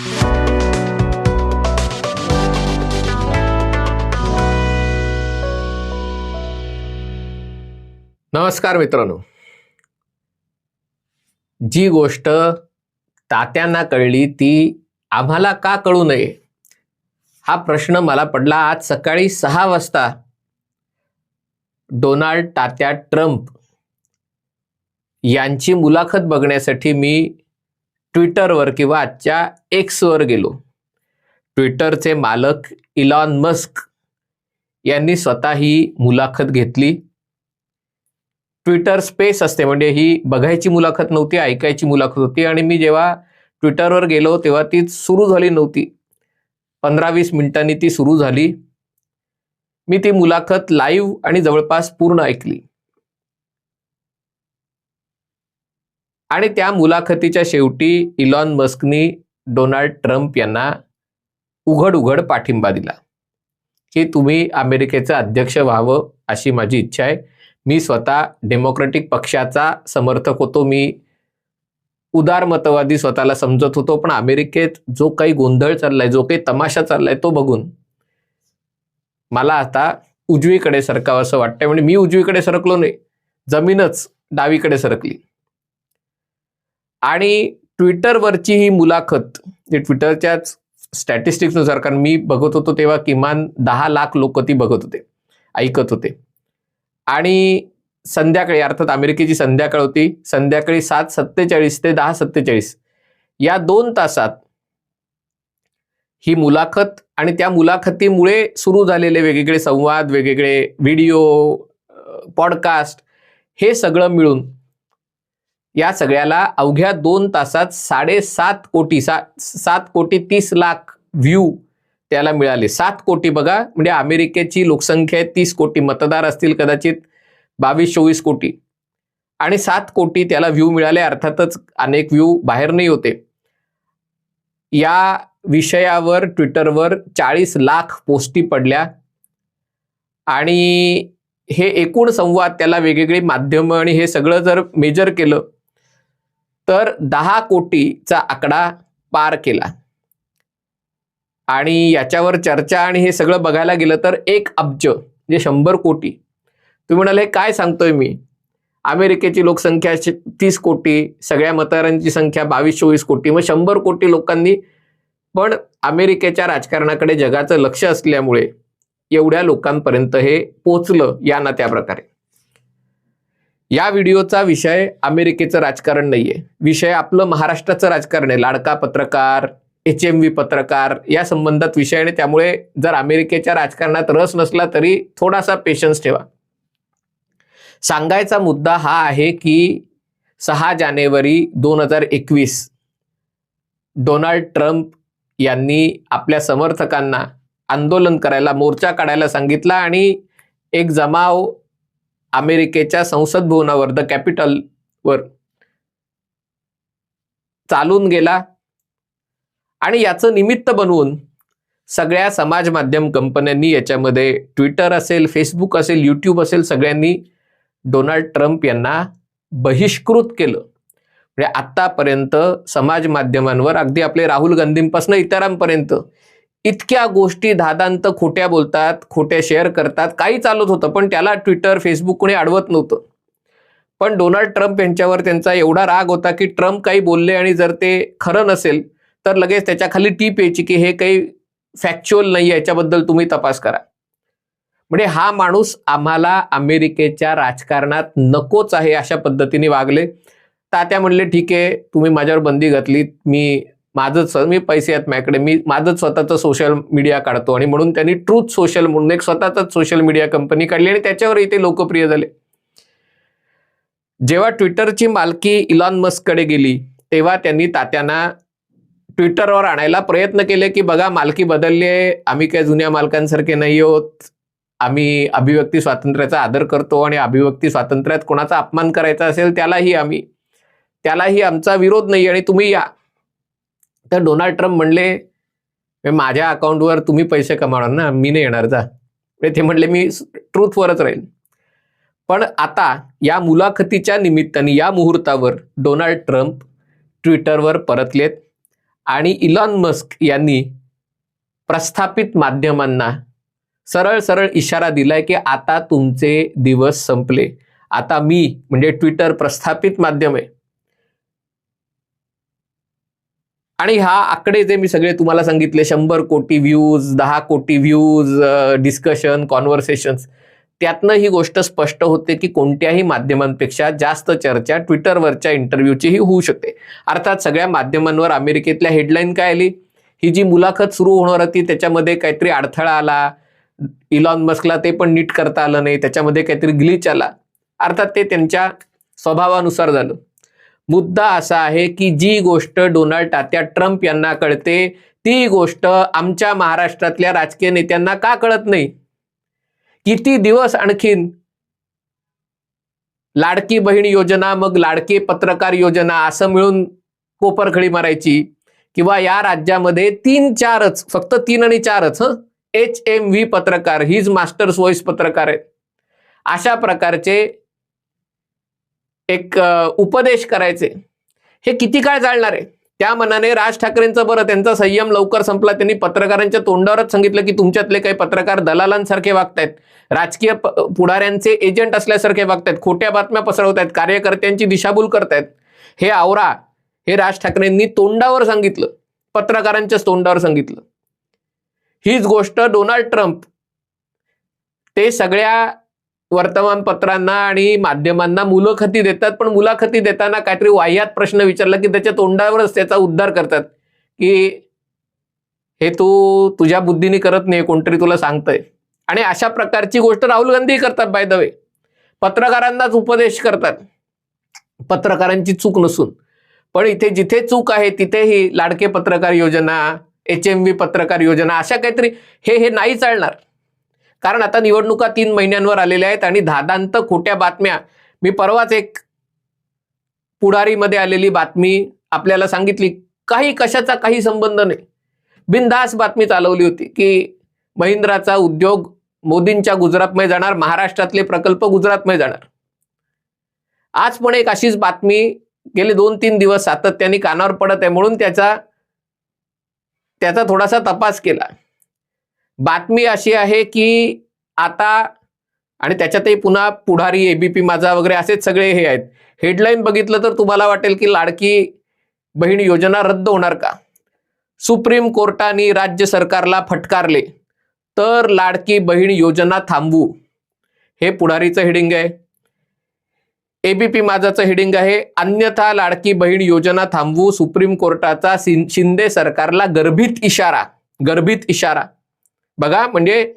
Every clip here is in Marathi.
नमस्कार मित्रांनो. जी गोष्ट तात्यांना कळली ती आम्हाला का कळू नये? हा प्रश्न मला पडला आज सकाळी सहा वाजता. डोनाल्ड तात्या ट्रम्प यांची मुलाखत बघण्यासाठी मी ट्विटरवर किंवा आजच्या एक्सवर गेलो. ट्विटरचे मालक इलॉन मस्क यांनी स्वतः ही मुलाखत घेतली. ट्विटर स्पेस असते म्हणजे ही बघायची मुलाखत नव्हती ऐकायची मुलाखत होती आणि मी जेव्हा ट्विटरवर गेलो तेव्हा ती सुरू झाली नव्हती. पंधरा वीस मिनिटांनी ती सुरू झाली. मी ती मुलाखत लाईव्ह आणि जवळपास पूर्ण ऐकली. आणि त्या मुलाखतीच्या शेवटी इलॉन मस्कनी डोनाल्ड ट्रम्प यांना उघड उघड पाठिंबा दिला की तुम्ही अमेरिकेचं अध्यक्ष व्हावं अशी माझी इच्छा आहे. मी स्वतः डेमोक्रेटिक पक्षाचा समर्थक होतो. मी उदारमतवादी स्वतःला समजत होतो. पण अमेरिकेत जो काही गोंधळ चाललाय जो काही तमाशा चाललाय तो बघून मला आता उजवीकडे सरकावं असं वाटतंय. म्हणजे मी उजवीकडे सरकलो नाही जमीनच डावीकडे सरकली. आणि ट्विटरवरची ही मुलाखत जे ट्विटरच्याच स्टॅटिस्टिक्सनुसार कारण मी बघत होतो तेव्हा किमान दहा लाख लोक ती बघत होते ऐकत होते. आणि संध्याकाळी अर्थात अमेरिकेची संध्याकाळ होती संध्याकाळी सात सत्तेचाळीस ते दहा सत्तेचाळीस या दोन तासात ही मुलाखत आणि त्या मुलाखतीमुळे सुरू झालेले वेगवेगळे संवाद वेगवेगळे व्हिडिओ पॉडकास्ट हे सगळं मिळून या सगळ्याला अवघ्या दोन तासात साडेसात कोटी सा सात कोटी तीस लाख व्ह्यू त्याला मिळाले. सात कोटी बघा म्हणजे अमेरिकेची लोकसंख्या आहे तीस कोटी. मतदार असतील कदाचित बावीस चोवीस कोटी. आणि सात कोटी त्याला व्ह्यू मिळाले अर्थातच अनेक व्ह्यू बाहेर नाही होते. या विषयावर ट्विटरवर चाळीस लाख पोस्टी पडल्या. आणि हे एकूण संवाद त्याला वेगवेगळी माध्यमं आणि हे सगळं जर मेजर केलं तर दहा कोटीचा आकडा पार केला. आणि याच्यावर चर्चा आणि हे सगळं बघायला गेलं तर एक अब्ज म्हणजे शंभर कोटी. तुम्ही म्हणाले काय सांगतोय मी? अमेरिकेची लोकसंख्या तीस कोटी सगळ्या मतदारांची संख्या बावीस चोवीस कोटी मग शंभर कोटी लोकांनी पण अमेरिकेच्या राजकारणाकडे जगाचं लक्ष असल्यामुळे एवढ्या लोकांपर्यंत हे पोचलं या ना त्या प्रकारे. या व्हिडिओचा विषय अमेरिकेचं राजकारण नाहीये. विषय आपलं महाराष्ट्राचं राजकारण आहे. लाडका पत्रकार एच एम व्ही पत्रकार या संबंधात विषय आणि त्यामुळे जर अमेरिकेच्या राजकारणात रस नसला तरी थोडासा पेशन्स ठेवा. सांगायचा मुद्दा हा आहे की सहा जानेवारी दोन हजार एकवीस डोनाल्ड ट्रम्प यांनी आपल्या समर्थकांना आंदोलन करायला मोर्चा काढायला सांगितला आणि एक जमाव अमेरिकेच्या संसद भवनावर द कॅपिटलवर चालून गेला. आणि याचं निमित्त बनवून सगळ्या समाज माध्यम कंपन्यांनी याच्यामध्ये ट्विटर असेल फेसबुक असेल यूट्यूब असेल सगळ्यांनी डोनाल्ड ट्रम्प यांना बहिष्कृत केलं. म्हणजे आत्तापर्यंत समाज माध्यमांवर अगदी आपले राहुल गांधींपासून इतरांपर्यंत इतक्या गोष्टी धादांत खोट्या बोलतात खोट्या शेअर करतात काही चालत होतं पण त्याला ट्विटर फेसबुक कोणी अडवत नव्हतं. पण डोनाल्ड ट्रम्प यांच्यावर त्यांचा एवढा राग होता की ट्रम्प काही बोलले आणि जर ते खरं नसेल तर लगेच त्याच्याखाली टीप यायची की हे काही फॅक्च्युअल नाही याच्याबद्दल तुम्ही तपास करा. म्हणजे हा माणूस आम्हाला अमेरिकेच्या राजकारणात नकोच आहे अशा पद्धतीने वागले. तात्या म्हणले ठीक आहे तुम्ही माझ्यावर बंदी घातली मी माझंच मी पैसे आहेत माझ्याकडे. मी माझंच स्वतःचं सोशल मीडिया काढतो आणि म्हणून त्यांनी ट्रूथ सोशल म्हणून एक स्वतःच सोशल मीडिया कंपनी काढली आणि त्याच्यावर ते लोकप्रिय झाले. जेव्हा ट्विटरची मालकी इलॉन मस्ककडे गेली तेव्हा त्यांनी तात्यांना ट्विटरवर आणायला प्रयत्न केले की बघा मालकी बदलली आहे. आम्ही काय जुन्या मालकांसारखे नाही आहोत. आम्ही अभिव्यक्ती स्वातंत्र्याचा आदर करतो आणि अभिव्यक्ती स्वातंत्र्यात कोणाचा अपमान करायचा असेल त्यालाही आम्ही त्यालाही आमचा विरोध नाही आणि तुम्ही या. तर डोनाल्ड ट्रम्प म्हणले माझ्या अकाउंटवर तुम्ही पैसे कमावणार ना मी नाही येणार जा. म्हणजे ते म्हणले मी ट्रूथवरच राहील पण आता या मुलाखतीच्या निमित्ताने या मुहूर्तावर डोनाल्ड ट्रम्प ट्विटरवर परतलेत आणि इलॉन मस्क यांनी प्रस्थापित माध्यमांना सरळ सरळ इशारा दिलाय की आता तुमचे दिवस संपले. आता मी म्हणजे ट्विटर प्रस्थापित माध्यम आहे. आणि हा आकडे जे मी सगळे तुम्हाला सांगितले शंभर कोटी व्ह्यूज दहा कोटी व्ह्यूज डिस्कशन कॉन्व्हर्सेशन्स त्यातनं ही गोष्ट स्पष्ट होते की कोणत्याही माध्यमांपेक्षा जास्त चर्चा ट्विटरवरच्या इंटरव्ह्यूचीही होऊ शकते. अर्थात सगळ्या माध्यमांवर अमेरिकेतल्या हेडलाईन काय आली? ही जी मुलाखत सुरू होणार होती त्याच्यामध्ये काहीतरी अडथळा आला. इलॉन मस्कला ते पण नीट करता आलं नाही त्याच्यामध्ये काहीतरी ग्लिच आला. अर्थात ते त्यांच्या स्वभावानुसार झालं. मुद्दा असा आहे की जी गोष्ट डोनाल्ड तात्या ट्रम्प यांना कळते ती गोष्ट आमच्या महाराष्ट्रातल्या राजकीय नेत्यांना का कळत नाही? किती दिवस आणखीन लाडकी बहीण योजना मग लाडके पत्रकार योजना असं मिळून कोपरखळी मारायची? किंवा या राज्यामध्ये तीन चारच फक्त तीन आणि चारच हं? एच एम व्ही पत्रकार हीच मास्टर्स व्हॉइस पत्रकार आहेत. अशा प्रकारचे एक उपदेश करायचे. हे किती काळ चालणार आहे? त्या मनाने राज ठाकरेंचं बरं त्यांचा संयम लवकर संपला. त्यांनी पत्रकारांच्या तोंडावरच सांगितलं की तुमच्यातले काही पत्रकार दलालांसारखे वागतायत. राजकीय पुढाऱ्यांचे एजंट असल्यासारखे वागतायत. खोट्या बातम्या पसरवतायत. कार्यकर्त्यांची दिशाभूल करतायत. हे आवरा. हे राज ठाकरेंनी तोंडावर सांगितलं. पत्रकारांच्याच तोंडावर सांगितलं. हीच गोष्ट डोनाल्ड ट्रम्प. ते सगळ्या वर्तमानपत्रांना आणि माध्यमांना मुलाखती देतात पण मुलाखती देताना काहीतरी वाह्यात प्रश्न विचारला की त्याच्या तोंडावरच त्याचा उद्धार करतात की हे तू तुझ्या बुद्धीने करत नाही कोणतरी तुला सांगतंय. आणि अशा प्रकारची गोष्ट राहुल गांधी करतात बाय द वे पत्रकारांनाच उपदेश करतात. पत्रकारांची चूक नसून. पण इथे जिथे चूक आहे तिथेही लाडके पत्रकार योजना एच एम व्ही पत्रकार योजना अशा काहीतरी हे हे नाही चालणार. कारण आता निवडणुका तीन महिन्यांवर आलेल्या आहेत आणि धादांत खोट्या बातम्या. मी परवाच एक पुढारीमध्ये आलेली बातमी आपल्याला सांगितली. काही कशाचा काही संबंध नाही. बिनधास बातमी चालवली होती की महिंद्राचा उद्योग मोदींच्या गुजरातमध्ये जाणार महाराष्ट्रातले प्रकल्प गुजरातमध्ये जाणार. आज पण एक अशीच बातमी गेले दोन तीन दिवस सातत्याने कानावर पडत आहे. म्हणून त्याचा त्याचा थोडासा तपास केला. बातमी अशी आहे की आता आणि त्याच्यातही पुन्हा पुढारी एबीपी माझा वगैरे असेच सगळे हे आहेत. हेडलाईन बघितलं तर तुम्हाला वाटेल की लाडकी बहीण योजना रद्द होणार का? सुप्रीम कोर्टाने राज्य सरकारला फटकारले तर लाडकी बहीण योजना थांबवू. हे पुढारीचं हेडिंग आहे. एबीपी माझाचं हेडिंग आहे अन्यथा लाडकी बहीण योजना थांबवू. सुप्रीम कोर्टाचा सिं- शिंदे सरकारला गर्भित इशारा गर्भित इशारा. बघा म्हणजे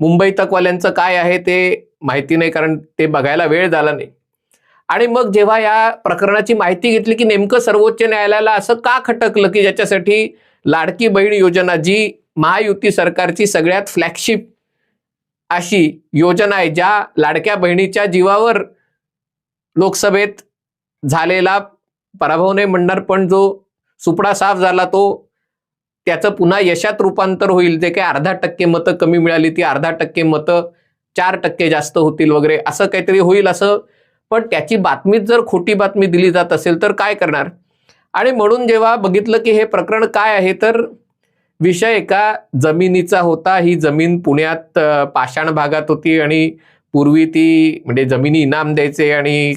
मुंबई तकवाल्यांचं काय आहे ते माहिती नाही कारण ते बघायला वेळ झाला नाही. आणि मग जेव्हा या प्रकरणाची माहिती घेतली की नेमकं सर्वोच्च न्यायालयाला असं का खटकलं की ज्याच्यासाठी लाडकी बहीण योजना जी महायुती सरकारची सगळ्यात फ्लॅगशिप अशी योजना आहे ज्या लाडक्या बहिणीच्या जीवावर लोकसभेत झालेला पराभव नाही म्हणणार पण जो सुपडा साफ झाला तो त्याचं पुन्हा यशात रूपांतर होईल. जे काही अर्धा टक्के मतं कमी मिळाली ती अर्धा टक्के मतं चार टक्के जास्त होतील वगैरे असं काहीतरी होईल असं. पण त्याची बातमीच जर खोटी बातमी दिली जात असेल तर काय करणार? आणि म्हणून जेव्हा बघितलं की हे प्रकरण काय आहे तर विषय एका जमिनीचा होता. ही जमीन पुण्यात पाषाण भागात होती आणि पूर्वी ती म्हणजे जमिनी इनाम द्यायचे आणि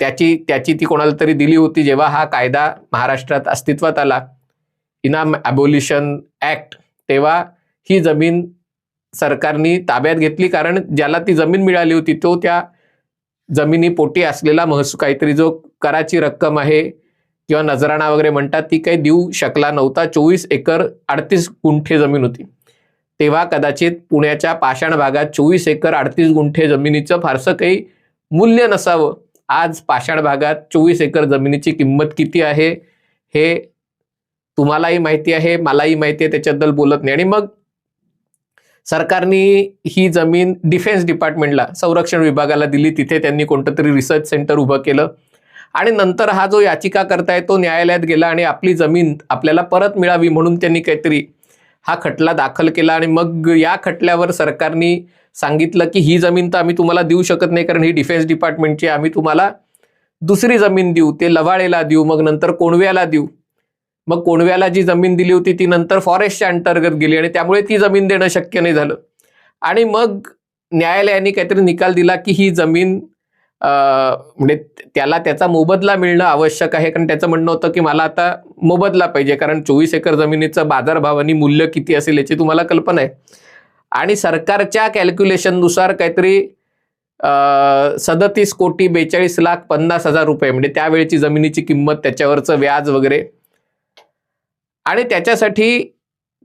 त्याची त्याची ती कोणाला तरी दिली होती जेव्हा हा कायदा महाराष्ट्रात अस्तित्वात आला. इनाम ॲबोलिशन ॲक्ट तेव्हा ही जमीन सरकारने ताब्यात घेतली कारण ज्याला ती जमीन मिळाली होती तो त्या जमिनीपोटी असलेला महसूल काहीतरी जो कराची रक्कम आहे किंवा नजराणा वगैरे म्हणतात ती काही देऊ शकला नव्हता. चोवीस एकर अडतीस गुंठे जमीन होती. तेव्हा कदाचित पुण्याच्या पाषाण भागात चोवीस एकर अडतीस गुंठे जमिनीचं फारसं काही मूल्य नसावं. आज पाषाण भागात चोवीस एकर जमिनीची किंमत किती आहे हे तुम्हालाही माहिती आहे मलाही माहिती आहे त्याच्याबद्दल बोलत नाही. आणि मग सरकारने ही जमीन डिफेन्स डिपार्टमेंटला संरक्षण विभागाला दिली. तिथे त्यांनी कोणतं तरी रिसर्च सेंटर उभं केलं. आणि नंतर हा जो याचिका करताय तो न्यायालयात गेला आणि आपली जमीन आपल्याला परत मिळावी म्हणून त्यांनी काहीतरी हा खटला दाखल केला. आणि मग या खटल्यावर सरकारने सांगितलं की ही जमीन तर आम्ही तुम्हाला देऊ शकत नाही कारण ही डिफेन्स डिपार्टमेंटची आम्ही तुम्हाला दुसरी जमीन देऊ ते लवाळेला देऊ मग नंतर कोणव्याला देऊ. मग कोणव्याला जी जमीन दिली होती ती नंतर फॉरेस्टच्या अंतर्गत गेली आणि त्यामुळे ती जमीन देणं शक्य नाही झालं. आणि मग न्यायालयाने काहीतरी निकाल दिला की ही जमीन म्हणजे त्याला त्याचा मोबदला मिळणं आवश्यक आहे. कारण त्याचं म्हणणं होतं की मला आता मोबदला पाहिजे. कारण चोवीस एकर जमिनीचं बाजारभाव आणि मूल्य किती असेल याची तुम्हाला कल्पना आहे. आणि सरकारच्या कॅल्क्युलेशननुसार काहीतरी सदतीस कोटी बेचाळीस लाख पन्नास हजार रुपये म्हणजे त्यावेळेची जमिनीची किंमत त्याच्यावरचं व्याज वगैरे आणि त्याच्यासाठी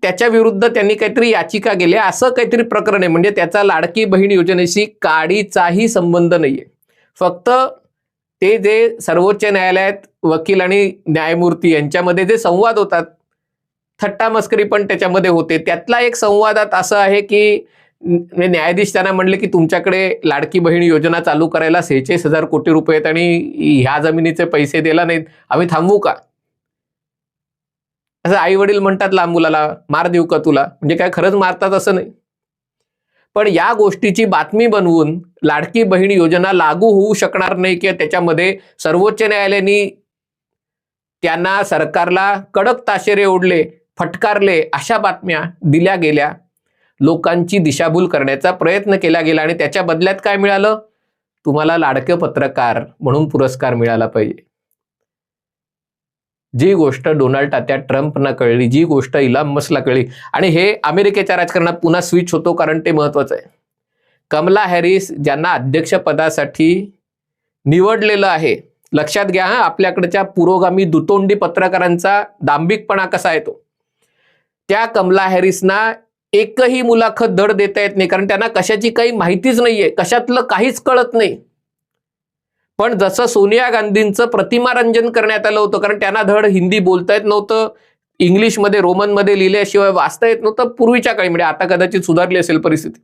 त्याच्या विरुद्ध त्यांनी काहीतरी याचिका केल्या असं काहीतरी प्रकरण आहे. म्हणजे त्याचा लाडकी बहीण योजनेशी काडीचाही संबंध नाहीये. फक्त ते जे सर्वोच्च न्यायालयात वकील आणि न्यायमूर्ती यांच्यामध्ये जे संवाद होतात थट्टा मस्करी पण त्याच्यामध्ये होते. त्यातला एक संवादात असं आहे की म्हणजे न्यायाधीश त्यांना म्हणले की तुमच्याकडे लाडकी बहीण योजना चालू करायला सेहेचाळीस हजार कोटी रुपये आहेत आणि ह्या जमिनीचे पैसे दिला नाहीत. आम्ही थांबवू का? असं आई वडील म्हणतात लहान मुलाला मार देऊ का तुला? म्हणजे काय खरंच मारतात असं नाही. पण या गोष्टीची बातमी बनवून लाडकी बहीण योजना लागू होऊ शकणार नाही किंवा त्याच्यामध्ये सर्वोच्च न्यायालयाने त्यांना सरकारला कडक ताशेरे ओढले फटकारले अशा बातम्या दिल्या गेल्या. लोकांची दिशाभूल करण्याचा प्रयत्न केला गेला आणि त्याच्या बदल्यात काय मिळालं? तुम्हाला लाडके पत्रकार म्हणून पुरस्कार मिळाला पाहिजे. जी गोष्ट डोनाल्ड तात्या ट्रम्पना कळली जी गोष्ट इलाम मस्कला कळली. आणि हे अमेरिकेच्या राजकारणात पुन्हा स्विच होतो कारण ते महत्वाचं आहे. कमला हॅरिस ज्यांना अध्यक्षपदासाठी निवडलेलं आहे लक्षात घ्या हा आपल्याकडच्या पुरोगामी दुतोंडी पत्रकारांचा दांभिकपणा कसा आहे तो. त्या कमला हॅरिसना एकही मुलाखत धड देता येत नाही कारण त्यांना कशाची काही माहितीच नाहीये कशातलं काहीच कळत नाही. पण जसं सोनिया गांधींचं प्रतिमारंजन करण्यात आलं होतं कारण त्यांना धड हिंदी बोलता येत नव्हतं इंग्लिशमध्ये रोमनमध्ये लिहिल्याशिवाय वाचता येत नव्हतं पूर्वीच्या काळी म्हणजे आता कदाचित सुधारली असेल परिस्थिती.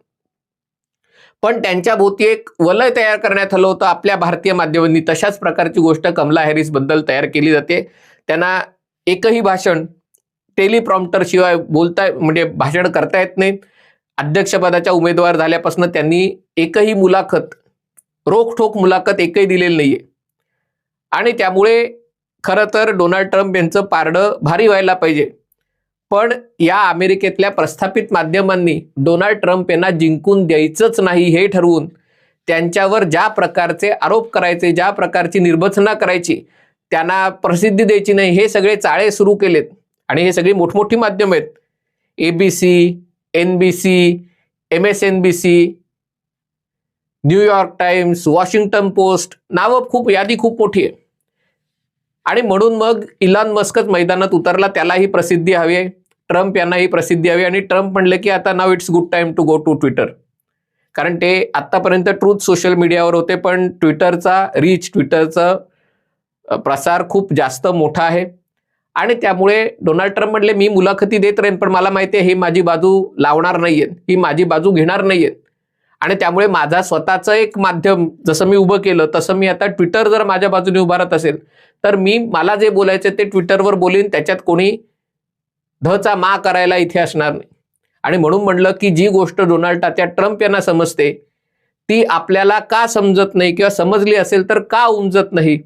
पण त्यांच्या भोवती एक वलय तयार करण्यात आलं होतं आपल्या भारतीय माध्यमांनी. तशाच प्रकारची गोष्ट कमला हॅरिसबद्दल तयार केली जाते. त्यांना एकही भाषण टेलिप्रॉम्प्टर शिवाय बोलता म्हणजे भाषण करता येत नाहीत अध्यक्षपदाच्या उमेदवार झाल्यापासून त्यांनी एकही मुलाखत रोखठोक मुलाखत एकही दिलेली नाहीये. आणि त्यामुळे खरं तर डोनाल्ड ट्रम्प यांचं पारडं भारी व्हायला पाहिजे. पण या अमेरिकेतल्या प्रस्थापित माध्यमांनी डोनाल्ड ट्रम्प यांना जिंकून द्यायचंच नाही हे ठरवून त्यांच्यावर ज्या प्रकारचे आरोप करायचे ज्या प्रकारची निर्बचना करायची त्यांना प्रसिद्धी द्यायची नाही हे सगळे चाळे सुरू केलेत. आणि हे सगळी मोठमोठी माध्यम आहेत. A B C N B C M S N B C New York Times Washington Post नावं खूप यादी खूप मोठी आहे. आणि म्हणून मग इलॉन मस्कच मैदानात उतरला त्यालाही प्रसिद्धी हवी आहे. ट्रम्प यांनाही प्रसिद्धी हवी आणि ट्रम्प म्हणले की आता नाव it's good time to go to Twitter कारण ते आत्तापर्यंत ट्रूथ सोशल मीडियावर होते पण ट्विटरचा रीच ट्विटरचा प्रसार खूप जास्त मोठा आहे. आणि त्यामुळे डोनाल्ड ट्रम्प म्हणले मी मुलाखती देत राहीन पण मला माहिती आहे ही माझी बाजू लावणार नाहीये. ही माझी बाजू घेणार नाहीये. आणि त्यामुळे माझा स्वतःचं एक माध्यम जसं मी उभं केलं तसं मी आता ट्विटर जर माझ्या बाजूने उभारत असेल तर मी मला जे बोलायचं ते ट्विटरवर बोलीन त्याच्यात कोणी धचा मा करायला इथे असणार नाही. आणि म्हणून म्हणलं की जी गोष्ट डोनाल्ड त्या ट्रम्प यांना समजते ती आपल्याला का समजत नाही किंवा समजली असेल तर का उमजत नाही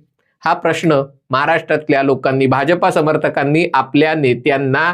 हा प्रश्न महाराष्ट्रातल्या लोकांनी भाजपा समर्थकांनी आपल्या नेत्यांना